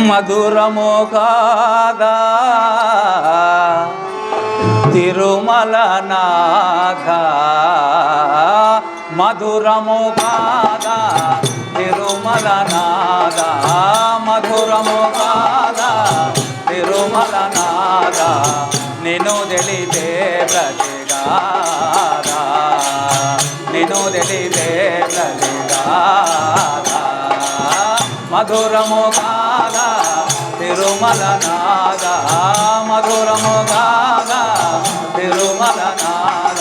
మధురమో కాగా తిరుమల నాథ మధురము కాదా తిరుమల నాద మధురము కాదా తిరుమల నాద నేను తెలితే ప్రతిగా మధురము కాదా తిరుమల నాద మధురము కాదా తిరుమల నాద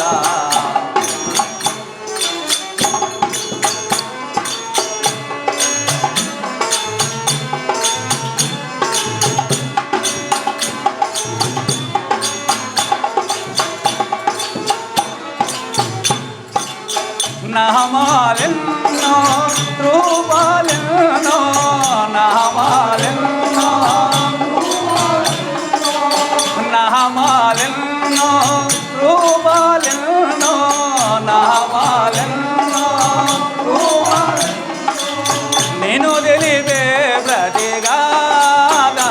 నామాలెన్నో ప్రతిగాదా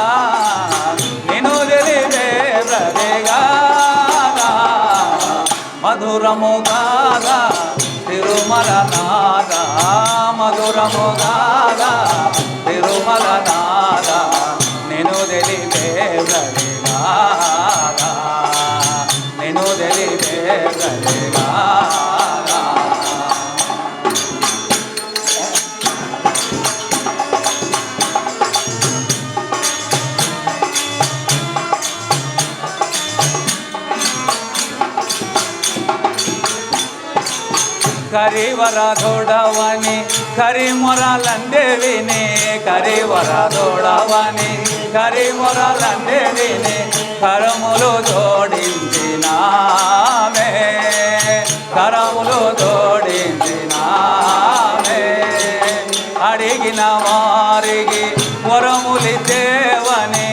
నేను తెలిపే ప్రతిగాదా మధురము గాదా తిరుమల కరివర దొడవని కరిమొరలందే విని కరివర దొడవని కరిమొరలందే విని కరములు జోడించినామే కరములు జోడించినామే. అడిగిన వారికి వరములి దేవని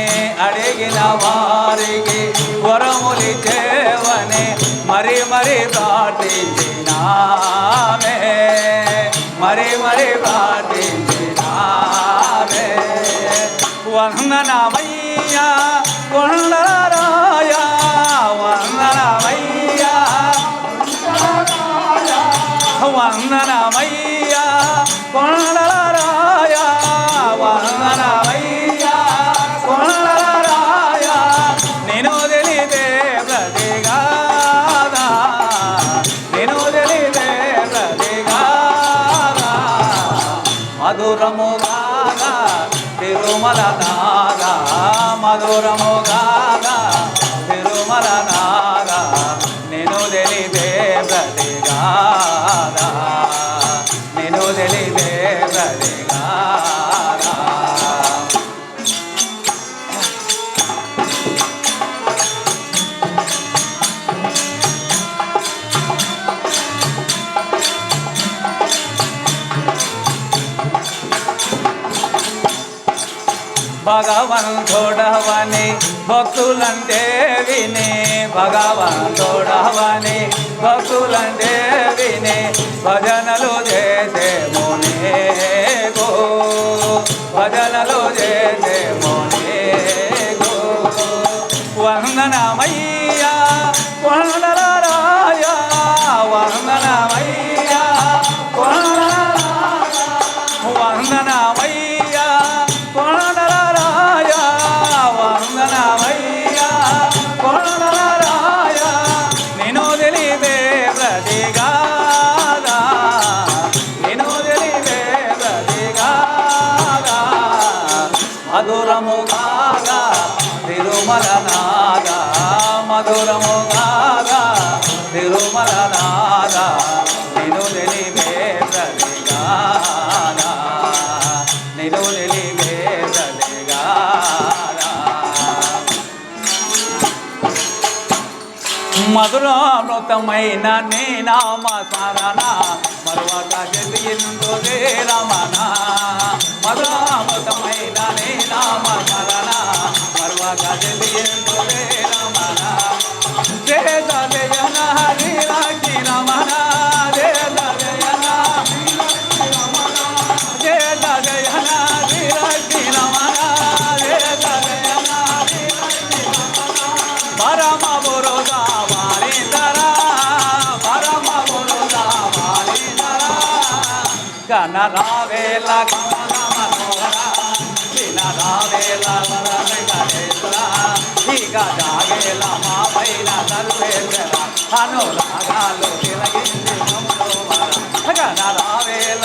అడిగిన వారికి వరములి వందనమయ్యా కొండరాయ మధురము గాదా తిరుమల భగవంతుడవని భక్తులంటే విని భగవంతుడవని భక్తులంటే విని భజనలు చేసే మునేగో భజనలు చేసే తిరుమల నాదా మధురము కాగా తిరుమల నాదా నేను తెలిపే ప్రతిగాదా నేను తెలిపే ప్రతిగాదా మధురామృతమైన నీ నామ స్మరణ మరువక చెందిందో రమణ. మధురామృతమైన నీ నామ స్మరణ గణ రావేలా గణ రావేలా గణేశ జాగేల మా పైన సర్వేశ్వర అనురాగాలు తిలగింది మనోహర కన రావేల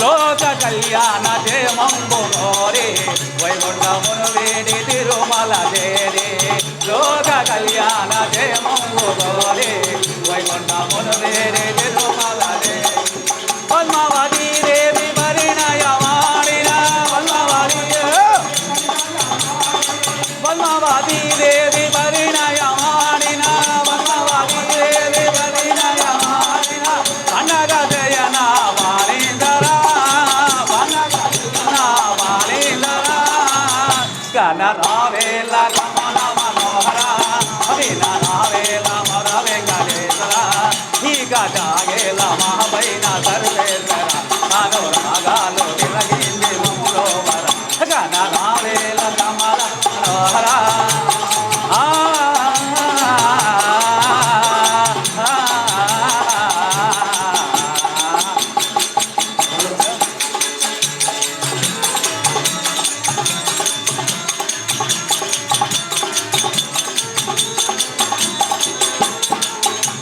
లోక కళ్యాణ జయమంబు గోరే వైకుంఠమును వేడి తిరుమల దేరే లోక కళ్యాణ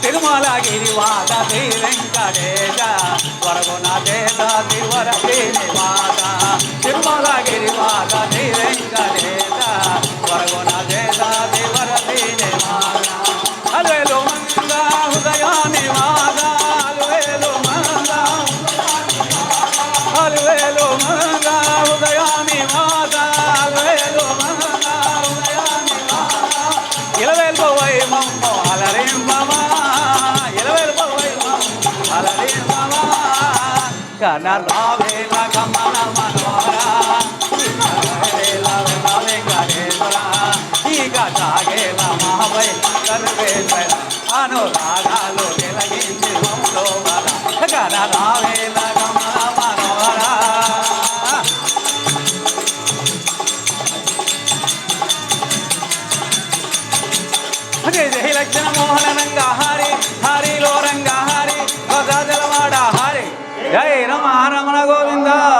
తిరుమల గిరివాద శ్రీ వెంకటేశ వరగుణ దేశ దివర శ్రీనివాస తిరుమల గిరివాద శ్రీ వెంకటేశ వరగుణ దేశ దివర శ్రీనివాస అలవేలు మంద కన రావేల కమల మనోహర వెంకటేశ్వర ఈగ సాగేల మహవై సర్వేశ్వర అనురాగాలు 하나님과